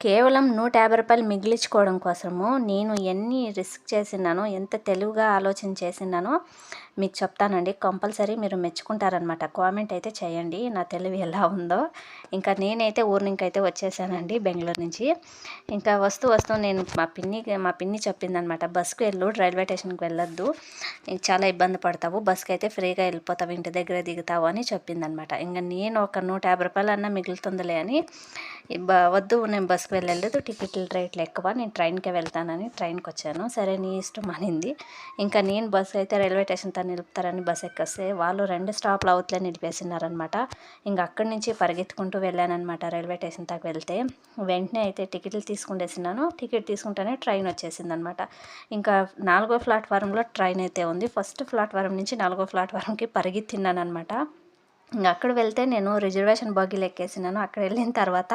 కేవలం నూట యాభై రూపాయలు మిగిలించుకోవడం కోసము నేను ఎన్ని రిస్క్ చేసినానో ఎంత తెలివిగా ఆలోచన చేసినానో మీకు చెప్తానండి. కంపల్సరీ మీరు మెచ్చుకుంటారనమాట కామెంట్ అయితే చేయండి. నా తెలివి ఎలా ఉందో. ఇంకా నేనైతే ఊరి నుంచి అయితే వచ్చేసానండి బెంగళూరు నుంచి. ఇంకా వస్తూ వస్తూ నేను మా పిన్నికి మా పిన్ని చెప్పిందనమాట బస్కి వెళ్ళు రైల్వే స్టేషన్కి వెళ్ళొద్దు. ఇంక చాలా ఇబ్బంది పడతావు. బస్కి అయితే ఫ్రీగా వెళ్ళిపోతావు ఇంటి దగ్గర దిగుతావు అని చెప్పిందనమాట. ఇంకా నేను ఒక నూట యాభై రూపాయలు అన్నా మిగులుతుందిలే అని వద్దు నేను బస్కి వెళ్ళలేదు టికెట్ల రేట్లు ఎక్కువ నేను ట్రైన్కే వెళ్తానని ట్రైన్కి వచ్చాను సరే నీ ఇష్టం అనింది. ఇంకా నేను బస్సు అయితే రైల్వే స్టేషన్ తను నిలుపుతారని బస్ ఎక్కేస్తే వాళ్ళు రెండు స్టాప్లు అవుతలే నిలిపేసినారనమాట. ఇంకా అక్కడి నుంచి పరిగెత్తుకుంటూ వెళ్ళానమాట రైల్వే స్టేషన్ దాకా వెళ్తే. వెంటనే అయితే టికెట్లు తీసుకుంటేసినాను టికెట్ తీసుకుంటేనే ట్రైన్ వచ్చేసింది అనమాట ఇంకా నాలుగో ప్లాట్ఫారంలో ట్రైన్ అయితే ఉంది. ఫస్ట్ ప్లాట్ఫారం నుంచి నాలుగో ప్లాట్ఫారంకి పరిగెత్తిన్నాను అనమాట ఇంకా అక్కడ వెళ్తే నేను రిజర్వేషన్ బగ్గీలు ఎక్కేసినాను. అక్కడ వెళ్ళిన తర్వాత